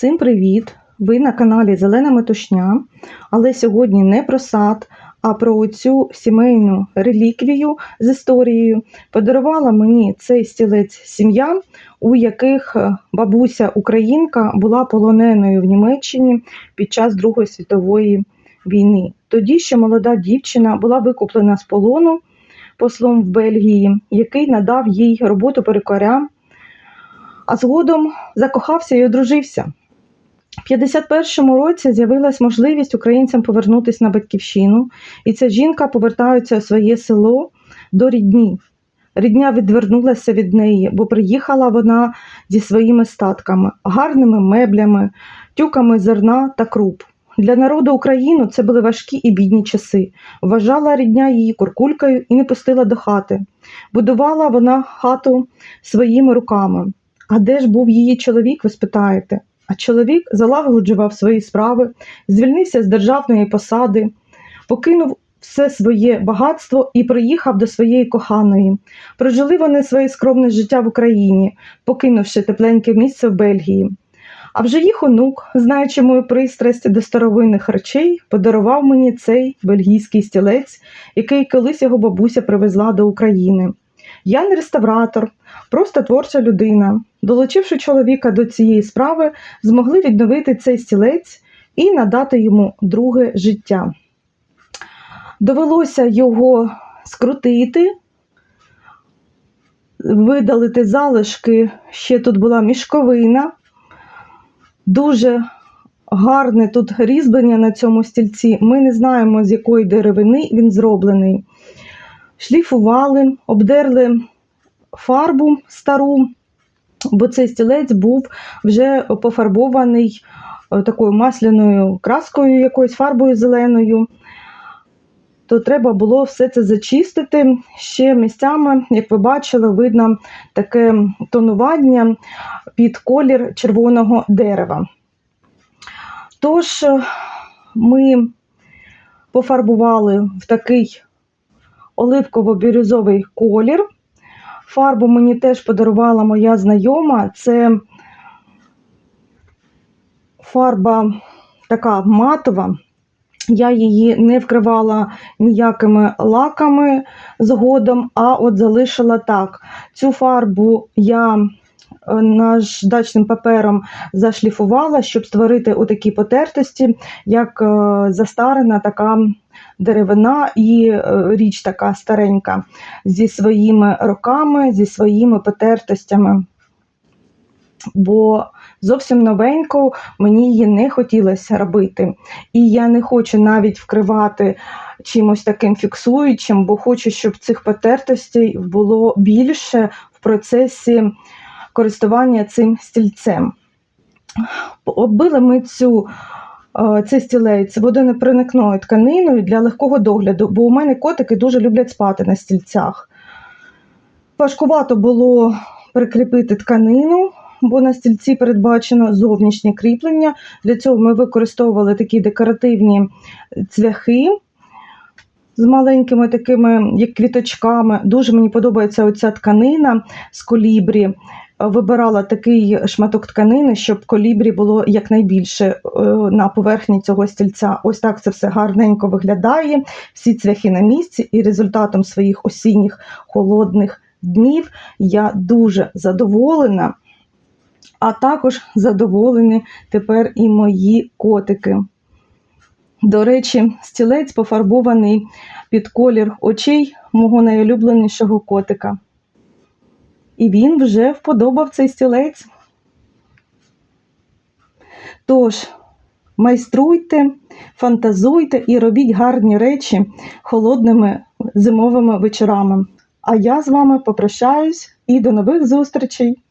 Всім привіт! Ви на каналі Зелена Метушня, але сьогодні не про сад, а про цю сімейну реліквію з історією подарувала мені цей стілець сім'я, у яких е, бабуся Українка була полоненою в Німеччині під час Другої світової війни. Тоді ще молода дівчина була викуплена з полону послом в Бельгії, який надав їй роботу перукаря, а згодом закохався і одружився. В 51-му році з'явилась можливість українцям повернутися на батьківщину, і ця жінка повертається у своє село до рідні. Рідня відвернулася від неї, бо приїхала вона зі своїми статками, гарними меблями, тюками зерна та круп. Для народу України це були важкі і бідні часи. Вважала рідня її куркулькою і не пустила до хати. Будувала вона хату своїми руками. А де ж був її чоловік, ви спитаєте? А чоловік залагоджував свої справи, звільнився з державної посади, покинув все своє багатство і приїхав до своєї коханої. Прожили вони своє скромне життя в Україні, покинувши тепленьке місце в Бельгії. А вже їх онук, знаючи мою пристрасть до старовинних речей, подарував мені цей бельгійський стілець, який колись його бабуся привезла до України. Я не реставратор, просто творча людина. Долучивши чоловіка до цієї справи, змогли відновити цей стілець і надати йому друге життя. Довелося його скрутити, видалити залишки, ще тут була мішковина, дуже гарне тут різьблення на цьому стільці. Ми не знаємо, з якої деревини він зроблений. Шліфували, обдерли фарбу стару, бо цей стілець був вже пофарбований е, такою масляною краскою, якоюсь фарбою зеленою. То треба було все це зачистити. Ще місцями, як ви бачили, видно таке тонування під колір червоного дерева. Тож е, ми пофарбували в такий оливково-бірюзовий колір. Фарбу мені теж подарувала моя знайома. Це фарба така матова. Я її не вкривала ніякими лаками згодом, а от залишила так. Цю фарбу я е, наждачним папером зашліфувала, щоб створити отакі потертості, як е, застарена така деревина і е, річ така старенька зі своїми роками, зі своїми потертостями. Бо зовсім новеньку мені її не хотілося робити. І я не хочу навіть вкривати чимось таким фіксуючим, бо хочу, щоб цих потертостей було більше в процесі користування цим стільцем. Оббили ми цю цей стілець водонепроникною тканиною для легкого догляду, бо у мене котики дуже люблять спати на стільцях. Важкувато було прикріпити тканину, бо на стільці передбачено зовнішнє кріплення. Для цього ми використовували такі декоративні цвяхи з маленькими такими, як квіточками. Дуже мені подобається оця тканина з колібрі. Вибирала такий шматок тканини, щоб колібрі було якнайбільше е, на поверхні цього стільця. Ось так це все гарненько виглядає. Всі цвяхи на місці, і результатом своїх осінніх холодних днів я дуже задоволена, а також задоволені тепер і мої котики. До речі, стілець пофарбований під колір очей мого найулюбленішого котика. І він вже вподобав цей стілець. Тож, майструйте, фантазуйте і робіть гарні речі холодними зимовими вечорами. А я з вами попрощаюсь і до нових зустрічей!